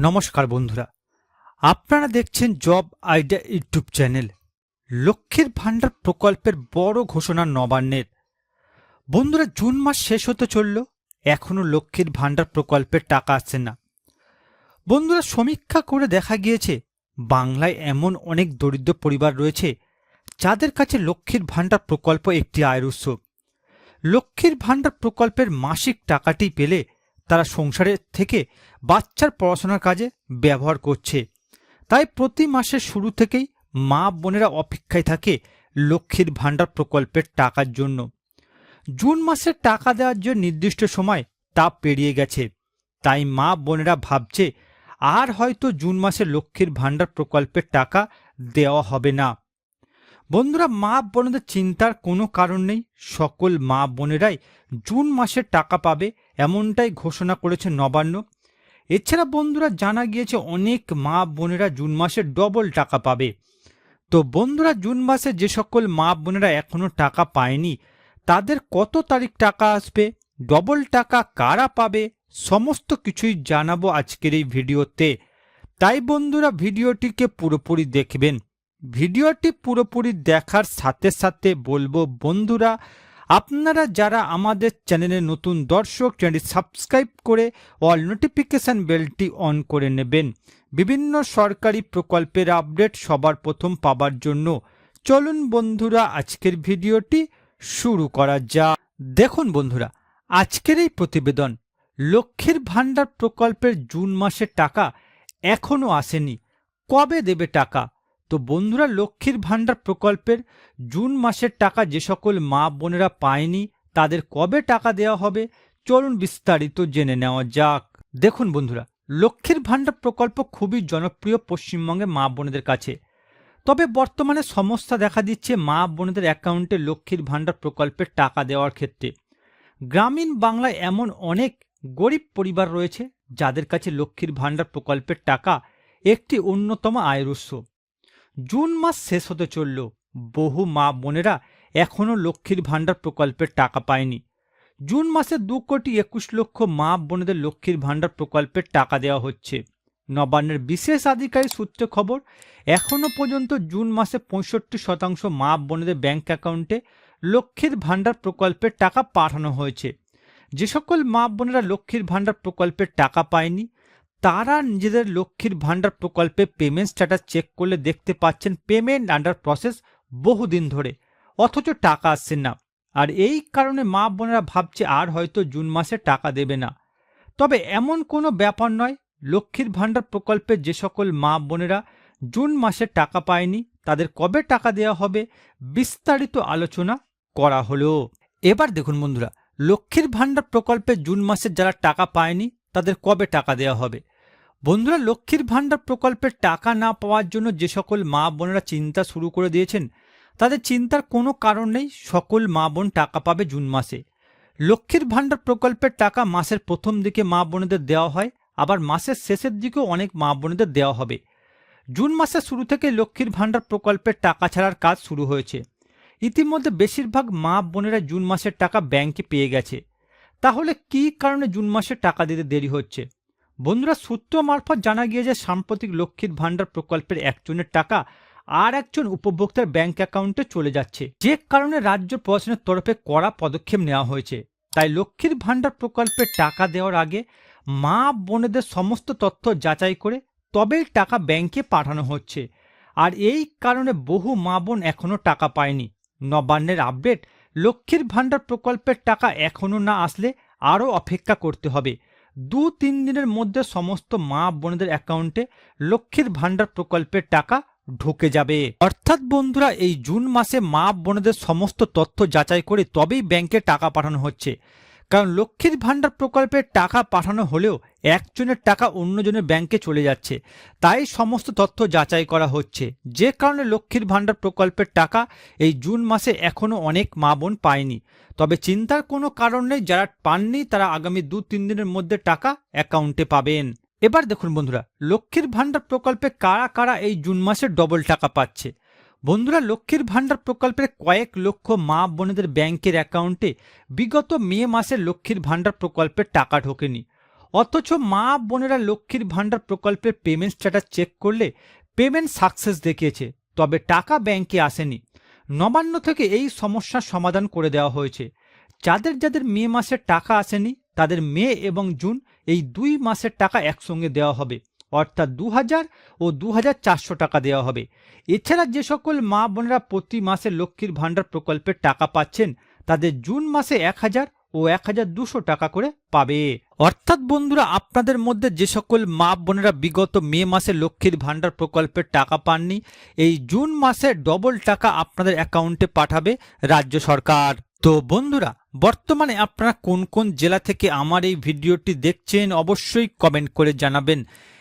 নমস্কার বন্ধুরা। আপনারা দেখছেন জব আইডিয়া ইউটিউব চ্যানেল। লক্ষ্মীর ভাণ্ডার প্রকল্পের বড় ঘোষণা নবান্নের। বন্ধুরা, জুন মাস শেষ হতে চলল। এখনও লক্ষ্মীর ভাণ্ডার প্রকল্পের টাকা আসছে না। বন্ধুরা, সমীক্ষা করে দেখা গিয়েছে, বাংলায় এমন অনেক দরিদ্র পরিবার রয়েছে, যাদের কাছে লক্ষ্মীর ভাণ্ডার প্রকল্প একটি আয়ের উৎস লক্ষ্মীর ভাণ্ডার প্রকল্পের মাসিক টাকাটি পেলে তারা সংসারের থেকে বাচ্চার পড়াশোনার কাজে ব্যবহার করছে। তাই প্রতি মাসের শুরু থেকেই মা বোনেরা অপেক্ষায় থাকে লক্ষ্মীর ভাণ্ডার প্রকল্পের টাকার জন্য। জুন মাসের টাকা দেওয়ার যে নির্দিষ্ট সময় তা পেরিয়ে গেছে। তাই মা বোনেরা ভাবছে, আর হয়তো জুন মাসে লক্ষ্মীর ভাণ্ডার প্রকল্পের টাকা দেওয়া হবে না। বন্ধুরা মা বোনেদের চিন্তার কোনো কারণ নেই। সকল মা বোনেরাই জুন মাসের টাকা পাবে, এমনটাই ঘোষণা করেছে নবান্ন। এছাড়া বন্ধুরা জানা গিয়েছে অনেক মা বোনেরা জুন মাসে ডবল টাকা পাবে। তো বন্ধুরা, জুন মাসে যে সকল মা বোনেরা এখনও টাকা পায়নি, তাদের কত তারিখ টাকা আসবে, ডবল টাকা কারা পাবে, সমস্ত কিছুই জানাব আজকের এই ভিডিওতে। তাই বন্ধুরা, ভিডিওটিকে পুরোপুরি দেখবেন। ভিডিওটি পুরোপুরি দেখার সাথে সাথে বলব, বন্ধুরা, আপনারা যারা আমাদের চ্যানেলে নতুন দর্শক, চ্যানেলটি সাবস্ক্রাইব করে অল নোটিফিকেশান বেলটি অন করে নেবেন। বিভিন্ন সরকারি প্রকল্পের আপডেট সবার প্রথম পাবার জন্য চলুন, বন্ধুরা, আজকের ভিডিওটি শুরু করা যা দেখুন, বন্ধুরা, আজকের এই প্রতিবেদন, লক্ষ্মীর ভাণ্ডার প্রকল্পের জুন মাসে টাকা এখনও আসেনি। কবে দেবে টাকা? তো বন্ধুরা, লক্ষ্মীর ভাণ্ডার প্রকল্পের জুন মাসের টাকা যে সকল মা বোনেরা পায়নি, তাদের কবে টাকা দেওয়া হবে চলুন বিস্তারিত জেনে নেওয়া যাক। দেখুন বন্ধুরা, লক্ষ্মীর ভাণ্ডার প্রকল্প খুবই জনপ্রিয় পশ্চিমবঙ্গে মা বোনেদের কাছে। তবে বর্তমানে সমস্যা দেখা দিচ্ছে মা বোনেদের অ্যাকাউন্টে লক্ষ্মীর ভাণ্ডার প্রকল্পের টাকা দেওয়ার ক্ষেত্রে। গ্রামীণ বাংলায় এমন অনেক গরিব পরিবার রয়েছে, যাদের কাছে লক্ষ্মীর ভাণ্ডার প্রকল্পের টাকা একটি অন্যতম আয়ের উৎস। জুন মাস শেষ হতে চলল। বহু মা বোনেরা এখনও লক্ষ্মীর ভাণ্ডার প্রকল্পের টাকা পায়নি। জুন মাসে দু কোটি একুশ লক্ষ মা বোনেদের লক্ষ্মীর ভাণ্ডার প্রকল্পের টাকা দেওয়া হচ্ছে। নবান্নের বিশেষ আধিকারিক সূত্রে খবর, এখনও পর্যন্ত জুন মাসে পঁয়ষট্টি শতাংশ মা বোনেদের ব্যাংক অ্যাকাউন্টে লক্ষ্মীর ভাণ্ডার প্রকল্পের টাকা পাঠানো হয়েছে। যে সকল মা বোনেরা লক্ষ্মীর ভাণ্ডার প্রকল্পের টাকা পায়নি তারা নিজেদের লক্ষ্মীর ভাণ্ডার প্রকল্পে পেমেন্ট স্ট্যাটাস চেক করলে দেখতে পাচ্ছেন পেমেন্ট আন্ডার প্রসেস বহুদিন ধরে, অথচ টাকা আসছে না। আর এই কারণে মা বোনেরা ভাবছে আর হয়তো জুন মাসে টাকা দেবে না। তবে এমন কোনো ব্যাপার নয়, লক্ষ্মীর ভাণ্ডার প্রকল্পে যে সকল মা বোনেরা জুন মাসে টাকা পায়নি, তাদের কবে টাকা দেওয়া হবে বিস্তারিত আলোচনা করা হলো। এবার দেখুন বন্ধুরা, লক্ষ্মীর ভাণ্ডার প্রকল্পে জুন মাসে যারা টাকা পায়নি, তাদের কবে টাকা দেওয়া হবে? বন্ধুরা, লক্ষ্মীর ভাণ্ডার প্রকল্পের টাকা না পাওয়ার জন্য যে সকল মা বোনেরা চিন্তা শুরু করে দিয়েছেন, তাদের চিন্তার কোনো কারণ নেই, সকল মা বোন টাকা পাবে জুন মাসে। লক্ষ্মীর ভাণ্ডার প্রকল্পের টাকা মাসের প্রথম দিকে মা বোনেদের দেওয়া হয়, আবার মাসের শেষের দিকেও অনেক মা বোনেদের দেওয়া হবে। জুন মাসের শুরু থেকে লক্ষ্মীর ভাণ্ডার প্রকল্পের টাকা ছাড়ার কাজ শুরু হয়েছে। ইতিমধ্যে বেশিরভাগ মা বোনেরা জুন মাসের টাকা ব্যাংকে পেয়ে গেছে। তাহলে কী কারণে জুন মাসে টাকা দিতে দেরি হচ্ছে? বন্ধুরা, সূত্র মারফত জানা গিয়ে যে সাম্প্রতিক লক্ষ্মীর ভাণ্ডার প্রকল্পের একজনের টাকা আর একজন উপভোক্তার ব্যাংক অ্যাকাউন্টে চলে যাচ্ছে। যে কারণে রাজ্য প্রশাসনের তরফে কড়া পদক্ষেপ নেওয়া হয়েছে। তাই লক্ষ্মীর ভাণ্ডার প্রকল্পের টাকা দেওয়ার আগে মা বোনেদের সমস্ত তথ্য যাচাই করে তবেই টাকা ব্যাংকে পাঠানো হচ্ছে। আর এই কারণে বহু মা বোন এখনও টাকা পায়নি। নবান্নের আপডেট লক্ষ্মীর ভাণ্ডার প্রকল্পের টাকা এখনও না আসলে আরও অপেক্ষা করতে হবে। দু তিন দিনের মধ্যে সমস্ত মা বোনদের অ্যাকাউন্টে লক্ষ্মীর ভাণ্ডার প্রকল্পের টাকা ঢুকে যাবে। অর্থাৎ বন্ধুরা, এই জুন মাসে মা বোনদের সমস্ত তথ্য যাচাই করে তবেই ব্যাংকে টাকা পাঠানো হচ্ছে। কারণ লক্ষ্মীর ভাণ্ডার প্রকল্পে টাকা পাঠানো হলেও একজনের টাকা অন্যজনের ব্যাংকে চলে যাচ্ছে। তাই সমস্ত তথ্য যাচাই করা হচ্ছে। যে কারণে লক্ষ্মীর ভাণ্ডার প্রকল্পের টাকা এই জুন মাসে এখনও অনেক মা বোন পায়নি। তবে চিন্তার কোনো কারণ নেই, যারা পাননি তারা আগামী দু তিন দিনের মধ্যে টাকা অ্যাকাউন্টে পাবেন। এবার দেখুন বন্ধুরা, লক্ষ্মীর ভাণ্ডার প্রকল্পে কারা কারা এই জুন মাসে ডবল টাকা পাচ্ছে? বন্ধুরা, লক্ষ্মীর ভাণ্ডার প্রকল্পের কয়েক লক্ষ মা বোনেদের ব্যাংকের অ্যাকাউন্টে বিগত মে মাসে লক্ষ্মীর ভাণ্ডার প্রকল্পের টাকা ঢোকেনি। অথচ মা বোনেরা লক্ষ্মীর ভাণ্ডার প্রকল্পের পেমেন্ট স্ট্যাটাস চেক করলে পেমেন্ট সাকসেস দেখিয়েছে, তবে টাকা ব্যাংকে আসেনি। নবান্ন থেকে এই সমস্যার সমাধান করে দেওয়া হয়েছে। যাদের যাদের মে মাসের টাকা আসেনি, তাদের মে এবং জুন এই দুই মাসের টাকা একসঙ্গে দেওয়া হবে। অর্থাৎ দু হাজার ও দু হাজার চারশো টাকা দেওয়া হবে। এছাড়া যে সকল মা বোনেরা প্রতি মাসে লক্ষ্মীর ভাণ্ডার প্রকল্পের টাকা পাচ্ছেন, তাদের জুন মাসে এক হাজার ও এক হাজার দুশো টাকা করে পাবে। অর্থাৎ বন্ধুরা, আপনাদের মধ্যে যে সকল মা বোনেরা বিগত মে মাসে লক্ষ্মীর ভাণ্ডার প্রকল্পের টাকা পাননি, এই জুন মাসে ডবল টাকা আপনাদের অ্যাকাউন্টে পাঠাবে রাজ্য সরকার। তো বন্ধুরা, বর্তমানে আপনারা কোন কোন জেলা থেকে আমার এই ভিডিওটি দেখছেন, অবশ্যই কমেন্ট করে জানাবেন।